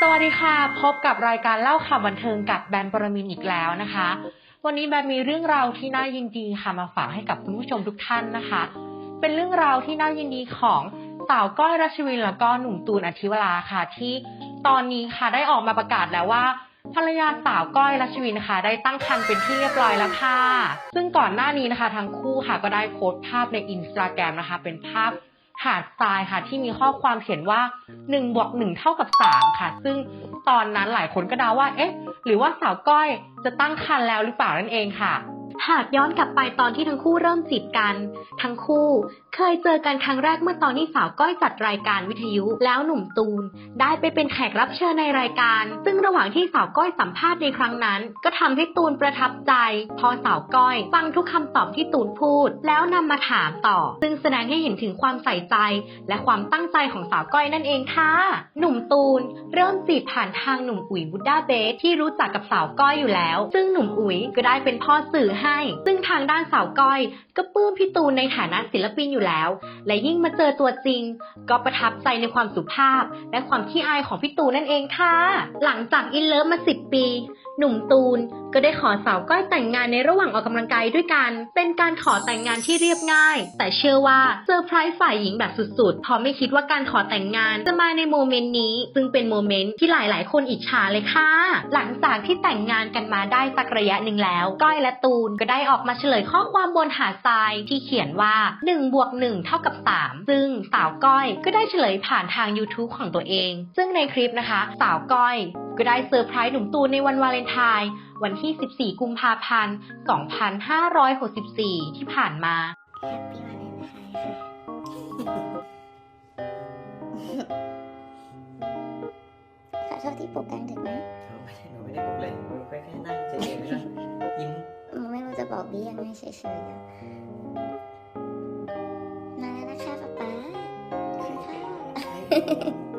สวัสดีค่ะ พบกับรายการเล่าข่าวบันเทิงกับแบมปรมินอีกแล้วนะคะ วันนี้แบมมีเรื่องราวที่น่ายินดีค่ะมาฝากให้กับคุณผู้ชมทุกท่านนะคะ เป็นเรื่องราวที่น่ายินดีของสาวก้อยรัชวินแล้วก็หนุ่มตูนอธิวราค่ะ ที่ตอนนี้ค่ะได้ออกมาประกาศแล้วว่าภรรยาสาวก้อยรัชวินนะคะได้ตั้งครรภ์เป็นที่เรียบร้อยแล้วค่ะ ซึ่งก่อนหน้านี้นะคะ ทั้งคู่ค่ะก็ได้โพสต์ภาพในอินสตาแกรมนะคะ เป็นภาพ หาดทรายค่ะ ที่มีข้อความเขียนว่า1บวก1เท่ากับ3ค่ะ ซึ่งตอนนั้นหลายคนก็เดาว่า เอ๊ะ หรือว่าสาวก้อยจะตั้งครรภ์แล้วหรือเปล่านั่นเองค่ะ หากย้อนกลับไปตอนที่ทั้งคู่เริ่มจีบกัน ทั้งคู่เคยเจอกันครั้งแรกเมื่อตอนที่สาวก้อยจัดรายการวิทยุ แล้วหนุ่มตูน ได้ไปเป็นแขกรับเชิญในรายการ ซึ่งระหว่างที่สาวก้อยสัมภาษณ์ในครั้งนั้น ก็ทำให้ตูนประทับใจ พอสาวก้อย ฟังทุกคำตอบที่ตูนพูด แล้วนำมาถามต่อ ซึ่งแสดงให้เห็นถึงความใส่ใจ และความตั้งใจของสาวก้อยนั่นเองค่ะ หนุ่มตูน เริ่มจีบผ่านทางหนุ่มอุ๋ยบุดด้าเบสที่รู้จักกับสาวก้อยอยู่แล้ว ซึ่งหนุ่มอุ๋ยก็ได้เป็นพ่อสื่อให้ ซึ่งทางด้านสาวก้อย ก็ปลื้มพี่ตูนในฐานะศิลปินอยู่แล้ว และยิ่งมาเจอตัวจริง ก็ประทับใจในความสุภาพ และความขี้อายของพี่ตูนนั่นเองค่ะ หลังจากอินเลิฟมาสิบปี หนุ่มตูน ก็ได้ขอสาวก้อยแต่งงานในระหว่างออกกำลังกายด้วยกัน เป็นการขอแต่งงานที่เรียบง่าย แต่เชื่อว่าเซอร์ไพรส์ฝ่ายหญิงแบบสุดๆพราะไม่คิดว่าการขอแต่งงานจะมาในโมเมนต์นี้ ซึ่งเป็นโมเมนต์ที่หลายๆ คนอิจฉาเลยค่ะ หลังจากที่แต่งงานกันมาได้สักระยะหนึ่งแล้ว ก้อยและตูนก็ได้ออกมาเฉลยข้อความบนหาดทรายที่เขียนว่า1บวก1เท่ากับ 3 ซึ่งสาวก้อยก็ได้เฉลยผ่านทาง YouTube ของตัวเอง ซึ่งในคลิปนะคะ สาวก้อยก็ได้เซอร์ไพรส์หนุ่มตูนในวันวาเลนไทน์วันที่ 14 กุมภาพันธ์ 2564 ที่ผ่านมาแฮปปี้วาเลนไทน์ค่ะขอโทษที่ปลุกกลางดึกนะหนูไม่ได้หนูไม่ได้ปลุกเลยหนูแค่แค่นั่งเฉยๆแล้วก็ยิ้มหนูไม่รู้จะบอกดียังไงเฉยๆอะมาแล้วนะคะป๊าป๊ากิน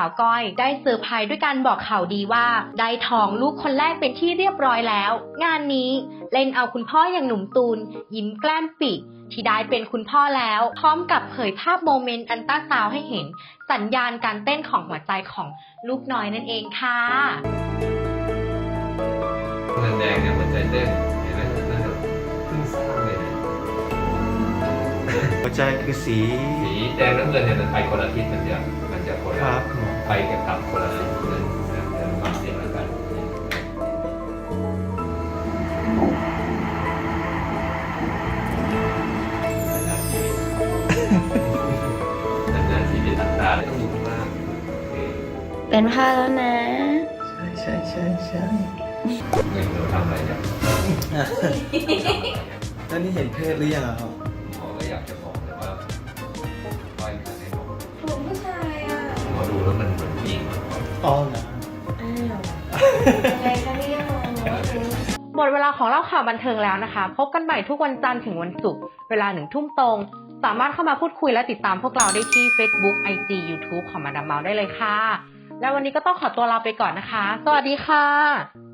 าวก้อย ได้เซอร์ไพรส์ด้วยการบอกข่าวดีว่า ได้ทองลูกคนแรกเป็นที่เรียบร้อยแล้ว งานนี้เล่นเอาคุณพ่ออย่างหนุ่มตูน ยิ้มแกล้มปิที่ได้เป็นคุณพ่อแล้ว พร้อมกับเผยภาพโมเมนต์อันต้าซาวด์ให้เห็น สัญญาณการเต้นของหัวใจของลูกน้อยนั่นเองค่ะเงินแดงเนี่ยหัวใจเต้นเห็นไหมเพิ่งเพิ่งสร้างเลยเนี่ยหัวใจคือสี สีแดงน้ำเงินเนี่ยมันไปคนละทิศมันจะมันจะ คนคละรับหมอไปกับตับคนละทิศเลยนะเดี๋ยวฟังเสียงแล้วกัน นานๆทีเดียวตัดตาเลยต้องดูข้างล่างโอเคเป็นข้าวแล้วนะ ใช่ใช่ใช่เงินเราทำอะไรเนี่ย แล้วนี่เห็นเพศหรือยังอะครับ หมอก็อยากจะ หมอดูแล้วมันเหมือนผู้หญิงอ๋อนะอ้าวอะไรคะเนี่ยหมดเวลาของเล่าข่าวบันเทิงแล้วนะคะ พบกันใหม่ทุกวันจันทร์ถึงวันศุกร์เวลาหนึ่งทุ่มตรง สามารถเข้ามาพูดคุยและติดตามพวกเราได้ที่ Facebook IG YouTube ของมาดามเมาได้เลยค่ะ และวันนี้ก็ต้องขอตัวลาไปก่อนนะคะ สวัสดีค่ะ